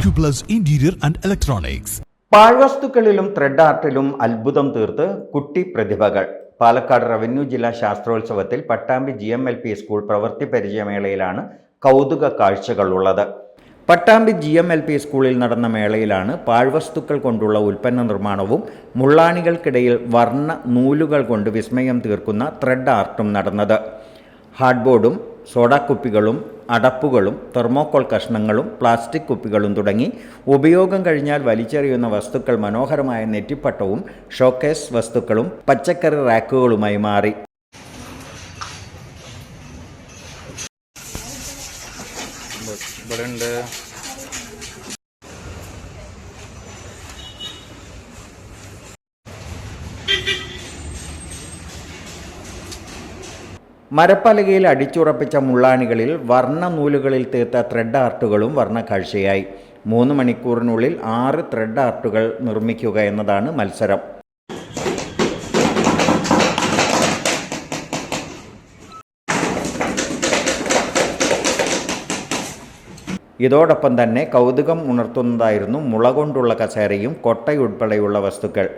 Acuplus interior and Electronics. പാഴ്വസ്തുക്കളിലും thread ആർട്ടിലും അത്ഭുതം തീർത്ത് കുട്ടി പ്രതിഭകൾ. പാലക്കാട് റവന്യൂ ജില്ലാ ശാസ്ത്രോത്സവത്തിൽ Pattambi G M L P school പ്രവൃത്തി പരിചയമേളയിലാണ് കൗതുക കാഴ്ചകൾ ഉള്ളത്. Pattambi G M L P സ്കൂളിൽ നടന്ന മേളയിലാണ് പാഴ്വസ്തുക്കൾ കൊണ്ടുള്ള ഉൽപ്പന്ന നിർമ്മാണവും മുള്ളാണികൾക്കിടയിൽ വർണ നൂലുകൾ കൊണ്ട് വിസ്മയം തീർക്കുന്ന ത്രെഡ് ആർട്ടും നടന്നത്. ഹാർഡ്ബോർഡും സോഡാക്കുപ്പികളും അടപ്പുകളും തെർമോക്കോൾ കഷ്ണങ്ങളും പ്ലാസ്റ്റിക് കുപ്പികളും തുടങ്ങി ഉപയോഗം കഴിഞ്ഞാൽ വലിച്ചെറിയുന്ന വസ്തുക്കൾ മനോഹരമായ നെറ്റിപ്പട്ടവും ഷോക്കേസ് വസ്തുക്കളും പച്ചക്കറി റാക്കുകളുമായി മാറി. ഇവിടെ മരപ്പലകയിൽ അടിച്ചുറപ്പിച്ച മുള്ളാണികളിൽ വർണ നൂലുകളിൽ തീർത്ത ത്രെഡ് ആർട്ടുകളും വർണക്കാഴ്ചയായി. മൂന്ന് മണിക്കൂറിനുള്ളിൽ ആറ് ത്രെഡ് ആർട്ടുകൾ നിർമ്മിക്കുക എന്നതാണ് മത്സരം. ഇതോടൊപ്പം തന്നെ കൗതുകം ഉണർത്തുന്നതായിരുന്നു മുള കൊണ്ടുള്ള കസേരയും കൊട്ടയുൾപ്പെടെയുള്ള വസ്തുക്കൾ.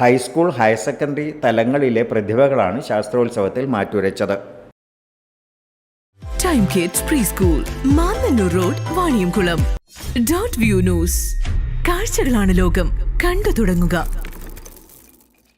ഹൈസ്കൂൾ ഹയർ സെക്കൻഡറി തലങ്ങളിലെ പ്രതിഭകളാണ് ശാസ്ത്രോത്സവത്തിൽ മാറ്റുരച്ചത്. Time kids pre school road view news കാഴ്ചകളാണ് ലോകം. കണ്ടു തുടങ്ങുക.